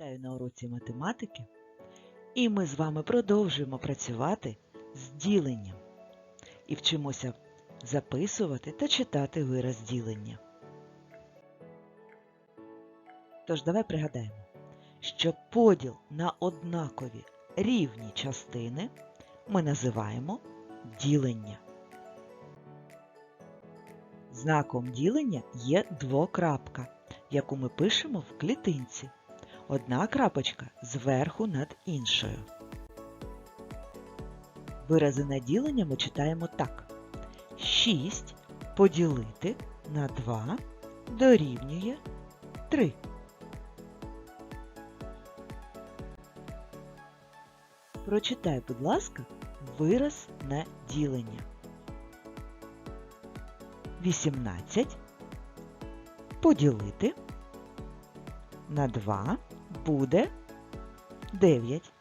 Вітаю на уроці математики. І ми з вами продовжуємо працювати з діленням і вчимося записувати та читати вираз ділення. Тож давай пригадаємо, що поділ на однакові рівні частини ми називаємо ділення. Знаком ділення є двокрапка, яку ми пишемо в клітинці. Одна крапочка зверху над іншою. Вирази на ділення ми читаємо так. 6 поділити на 2 дорівнює 3. Прочитай, будь ласка, вираз на ділення. 18 поділити на 2 буде 9.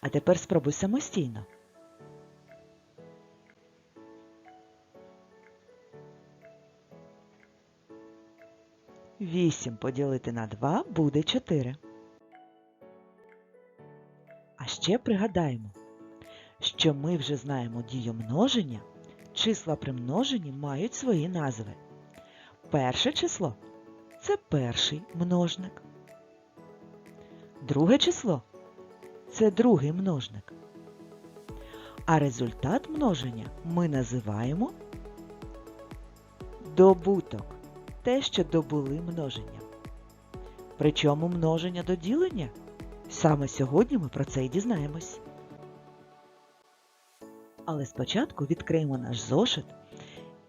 А тепер спробуй самостійно. Вісім поділити на 2 буде 4. А ще пригадаємо, що ми вже знаємо дію множення, числа при множенні мають свої назви. Перше число це перший множник. Друге число це другий множник. А результат множення ми називаємо добуток, те, що добули множення. Причому множення до ділення саме сьогодні ми про це і дізнаємось. Але спочатку відкриємо наш зошит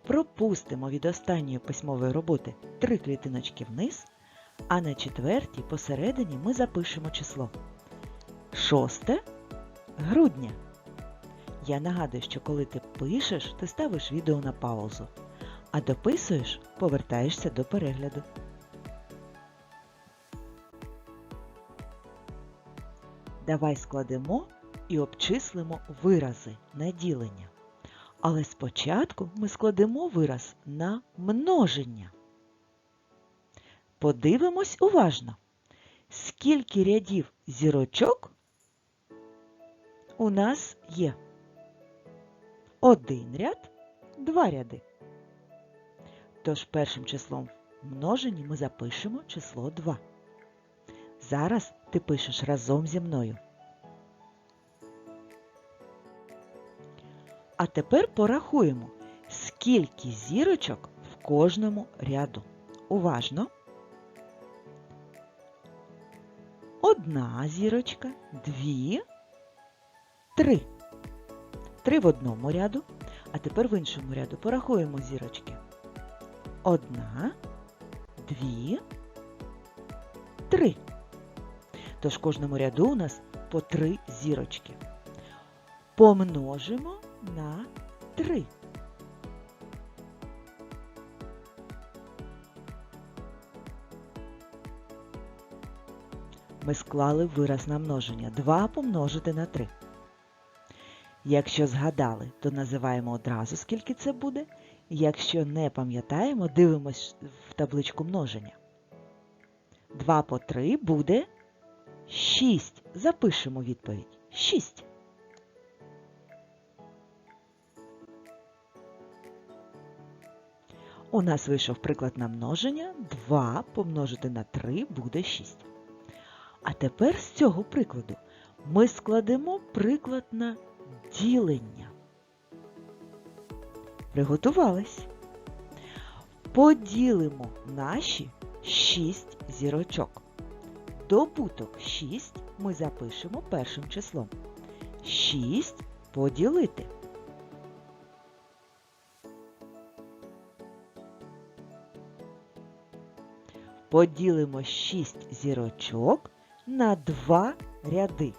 пропустимо від останньої письмової роботи три клітиночки вниз, а на четвертій посередині ми запишемо число 6 грудня. Я нагадую, що коли ти пишеш, ти ставиш відео на паузу, а дописуєш, повертаєшся до перегляду. Давай складемо і обчислимо вирази на ділення. Але спочатку ми складемо вираз на множення. Подивимось уважно, скільки рядів зірочок у нас є. Один ряд, два ряди. Тож першим числом в множенні ми запишемо число 2. Зараз ти пишеш разом зі мною. А тепер порахуємо, скільки зірочок в кожному ряду. Уважно. Одна зірочка, дві, три. Три в одному ряду. А тепер в іншому ряду порахуємо зірочки. Одна, дві, три. Тож в кожному ряду у нас по три зірочки. Помножимо на 3. Ми склали вираз на множення 2 помножити на 3. Якщо згадали, то називаємо одразу, скільки це буде. Якщо не пам'ятаємо, дивимось в табличку множення. 2 по 3 буде 6. Запишемо відповідь. 6. У нас вийшов приклад на множення. 2 помножити на 3 буде 6. А тепер з цього прикладу ми складемо приклад на ділення. Приготувались. Поділимо наші 6 зірочок. Добуток 6 ми запишемо першим числом. 6 поділити. Поділимо 6 зірочок на 2 ряди.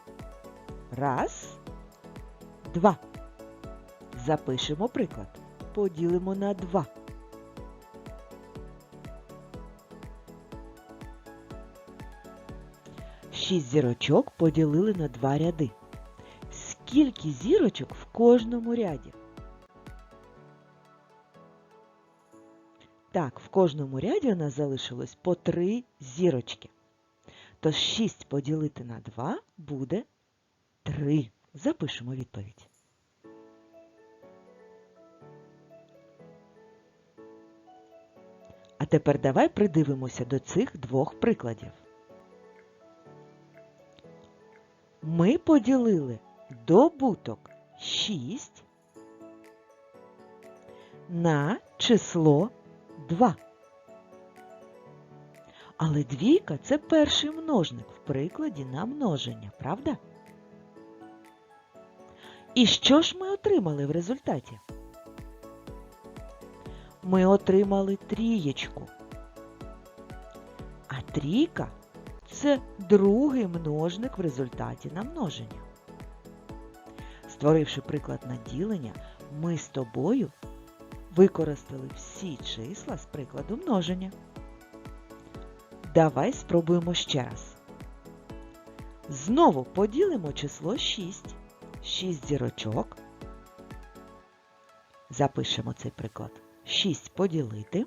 Раз, два. Запишемо приклад. Поділимо на 2. Шість зірочок поділили на два ряди. Скільки зірочок в кожному ряді? Так, в кожному ряді у нас залишилось по три зірочки. Тож 6 поділити на 2 буде 3. Запишемо відповідь. А тепер давай придивимося до цих двох прикладів. Ми поділили добуток 6 на число 2. Але двійка це перший множник в прикладі на множення, правда? І що ж ми отримали в результаті? Ми отримали трієчку. А трійка це другий множник в результаті намноження. Створивши приклад на ділення, ми з тобою використали всі числа з прикладу множення. Давай спробуємо ще раз. Знову поділимо число 6. 6 зірочок. Запишемо цей приклад. 6 поділити.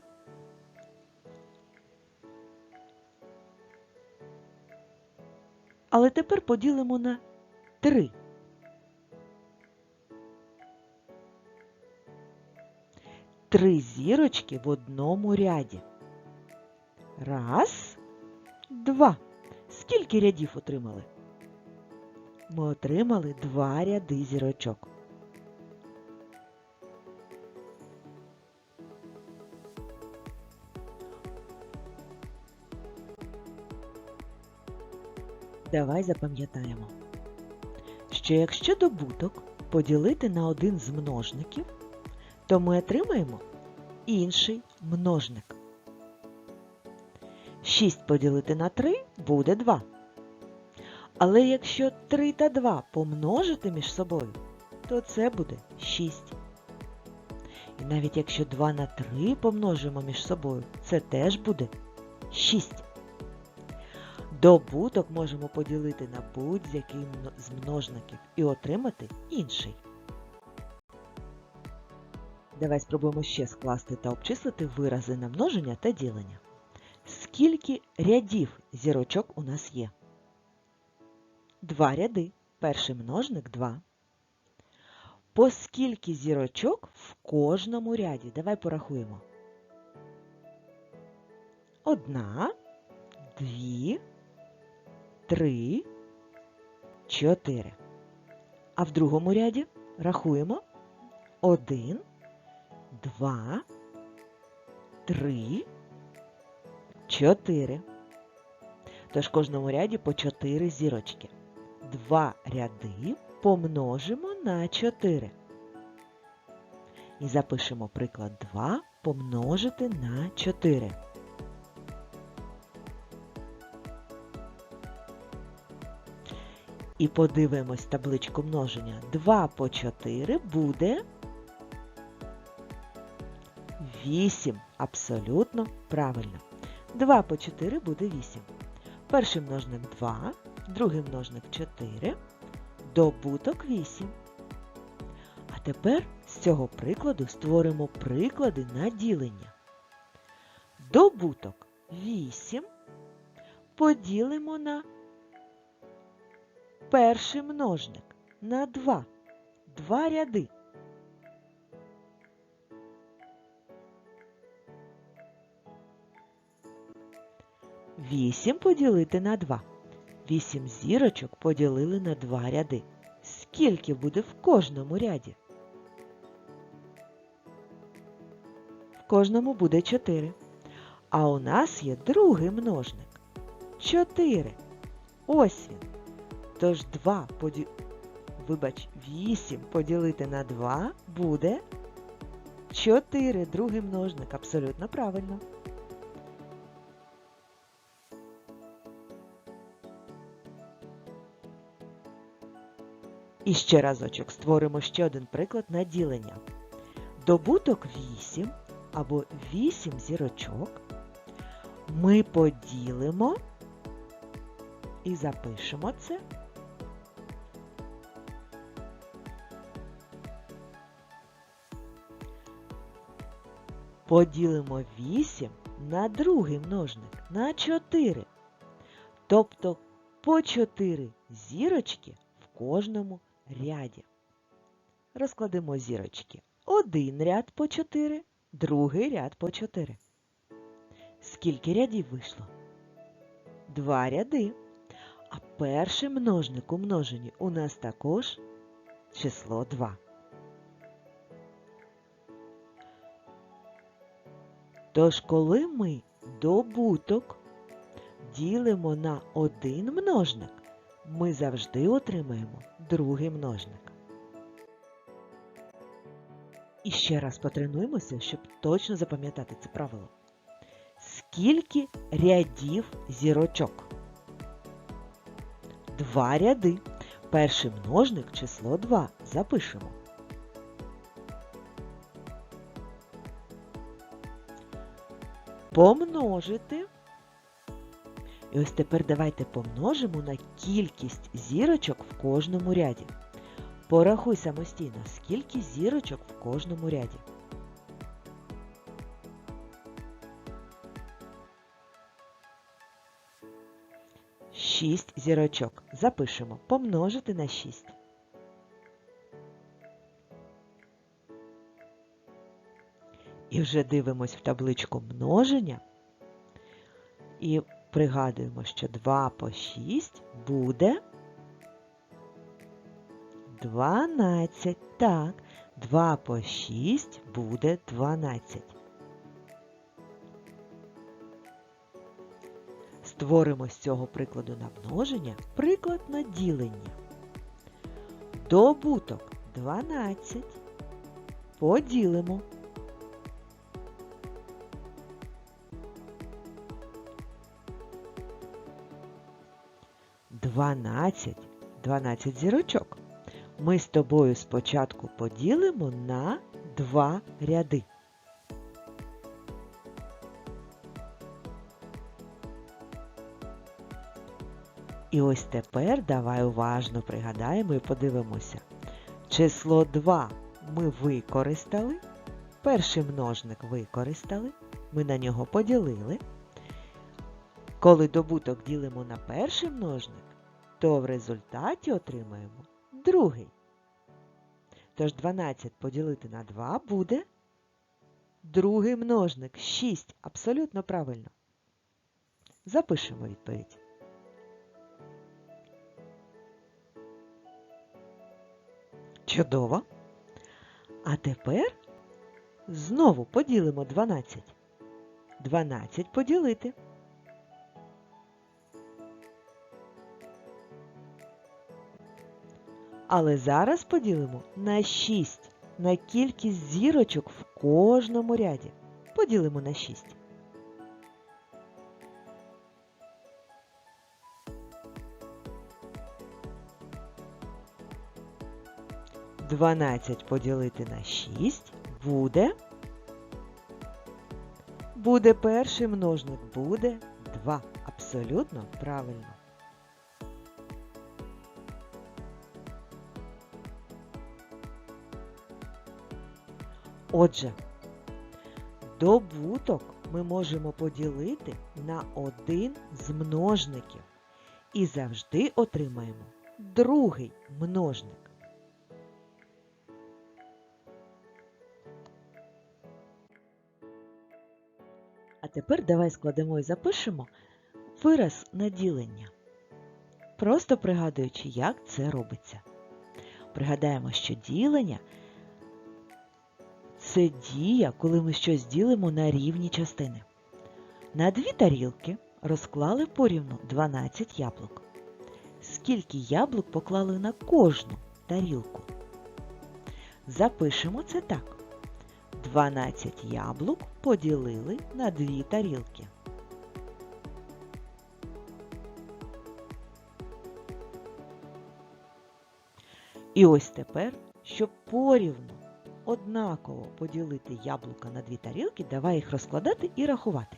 Але тепер поділимо на 3. Три зірочки в одному ряді. Раз, два. Скільки рядів отримали? Ми отримали два ряди зірочок. Давай запам'ятаємо, що якщо добуток поділити на один з множників, то ми отримаємо інший множник. 6 поділити на 3 буде 2. Але якщо 3 та 2 помножити між собою, то це буде 6. І навіть якщо 2 на 3 помножимо між собою, це теж буде 6. Добуток можемо поділити на будь-який з множників і отримати інший. Давай спробуємо ще скласти та обчислити вирази на множення та ділення. Скільки рядів зірочок у нас є? Два ряди. Перший множник 2. По скільки зірочок в кожному ряді? Давай порахуємо. Одна, дві, три, чотири. А в другому ряді рахуємо один, два, три, чотири. Тож кожному ряді по чотири зірочки. Два ряди помножимо на 4. І запишемо приклад 2 помножити на 4. І подивимось табличку множення. 2 по 4 буде 8. Абсолютно правильно. 2 по 4 буде 8. Перший множник 2, другий множник 4, добуток 8. А тепер з цього прикладу створимо приклади на ділення. Добуток 8 поділимо на перший множник на 2. Два ряди. Вісім поділити на 2. Вісім зірочок поділили на два ряди. Скільки буде в кожному ряді? В кожному буде 4. А у нас є другий множник. 4. Ось він. Тож 2 поді... Вибач, 8 поділити на 2 буде 4. Другий множник. Абсолютно правильно. І ще разочок створимо ще один приклад на ділення. Добуток 8 або 8 зірочок ми поділимо і запишемо це. Поділимо 8 на другий множник на 4. Тобто по 4 зірочки в кожному ряді. Розкладемо зірочки. Один ряд по 4, другий ряд по 4. Скільки рядів вийшло? Два ряди. А перший множник у множенні у нас також число 2. Тож, коли ми добуток ділимо на один множник, ми завжди отримаємо другий множник. І ще раз потренуємося, щоб точно запам'ятати це правило. Скільки рядів зірочок? Два ряди. Перший множник число 2. Запишемо. Помножити. І ось тепер давайте помножимо на кількість зірочок в кожному ряді. Порахуй самостійно, скільки зірочок в кожному ряді. Шість зірочок. Запишемо. Помножити на 6. І вже дивимось в табличку множення. І пригадуємо, що 2 по 6 буде 12. Так, 2 по 6 буде 12. Створимо з цього прикладу на множення приклад на ділення. Добуток 12 поділимо. Дванадцять. Дванадцять зірочок. Ми з тобою спочатку поділимо на два ряди. І ось тепер давай уважно пригадаємо і подивимося. Число 2 ми використали, перший множник використали, ми на нього поділили. Коли добуток ділимо на перший множник, то в результаті отримаємо другий. Тож 12 поділити на 2 буде другий множник 6. Абсолютно правильно. Запишемо відповідь. Чудово. А тепер знову поділимо 12. 12 поділити. Але зараз поділимо на 6 на кількість зірочок в кожному ряді. Поділимо на 6. Дванадцять поділити на 6 буде. Буде перший множник, буде 2. Абсолютно правильно. Отже, добуток ми можемо поділити на один з множників і завжди отримаємо другий множник. А тепер давай складемо і запишемо вираз на ділення. Просто пригадуючи, як це робиться. Пригадаємо, що ділення це дія, коли ми щось ділимо на рівні частини. На дві тарілки розклали порівну 12 яблук. Скільки яблук поклали на кожну тарілку? Запишемо це так. 12 яблук поділили на дві тарілки. І ось тепер, щоб порівну однаково поділити яблука на дві тарілки, давай їх розкладати і рахувати.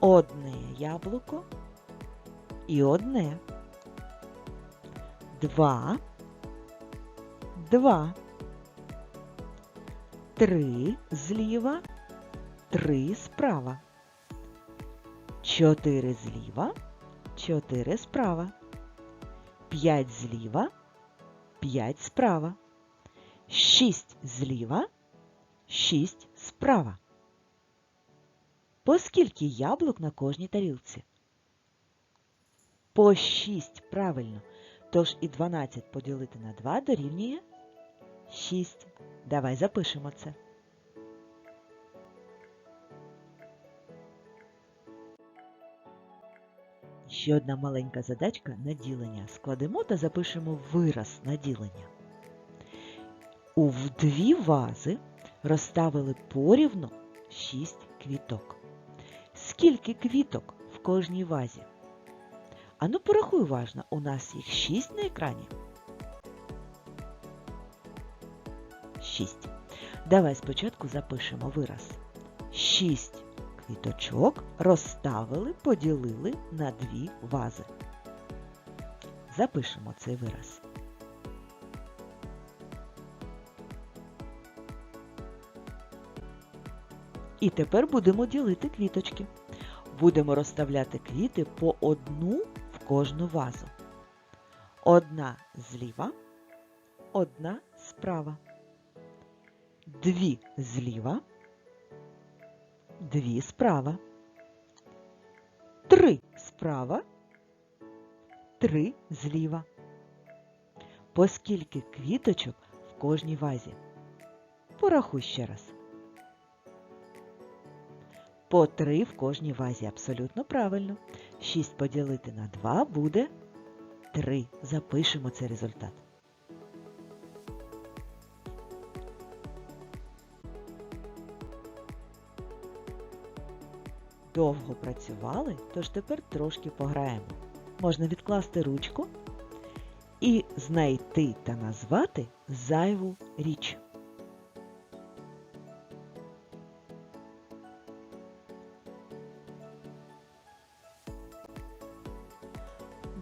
Одне яблуко і одне. Два. Два. Три зліва, три справа. 4 зліва, 4 справа. 5 зліва, 5 справа. 6 зліва, 6 справа. По скільки яблук на кожній тарілці? По 6, правильно. Тож і 12 поділити на 2 дорівнює 6. Давай запишемо це. Ще одна маленька задачка на ділення. Складемо та запишемо вираз на ділення. У дві вази розставили порівну 6 квіток. Скільки квіток в кожній вазі? Ану порахуй уважно, у нас їх 6 на екрані. 6. Давай спочатку запишемо вираз. 6 квіточок розставили, поділили на дві вази. Запишемо цей вираз. І тепер будемо ділити квіточки. Будемо розставляти квіти по одну в кожну вазу. Одна зліва, одна справа. Дві зліва, дві справа. Три справа, три зліва. По скільки квіточок в кожній вазі? Порахуй ще раз. По три в кожній вазі. Абсолютно правильно. 6 поділити на 2 буде 3. Запишемо цей результат. Довго працювали, тож тепер трошки пограємо. Можна відкласти ручку і знайти та назвати зайву річ.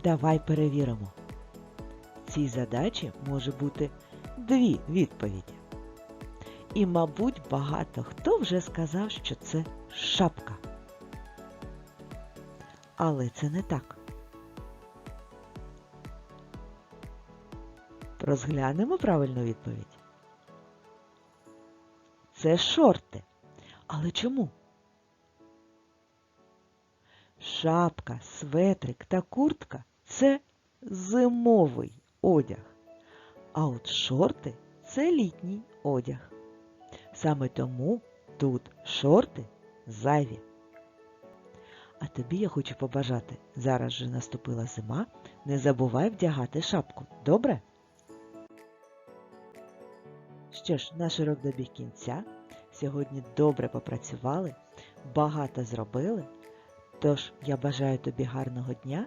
Давай перевіримо. Цій задачі може бути дві відповіді. І, мабуть, багато хто вже сказав, що це шапка. Але це не так. Розглянемо правильну відповідь. Це шорти. Але чому? Шапка, светрик та куртка це зимовий одяг. А от шорти це літній одяг. Саме тому тут шорти зайві. А тобі я хочу побажати, зараз же наступила зима, не забувай вдягати шапку. Добре? Що ж, наш урок добіг кінця. Сьогодні добре попрацювали, багато зробили. Тож я бажаю тобі гарного дня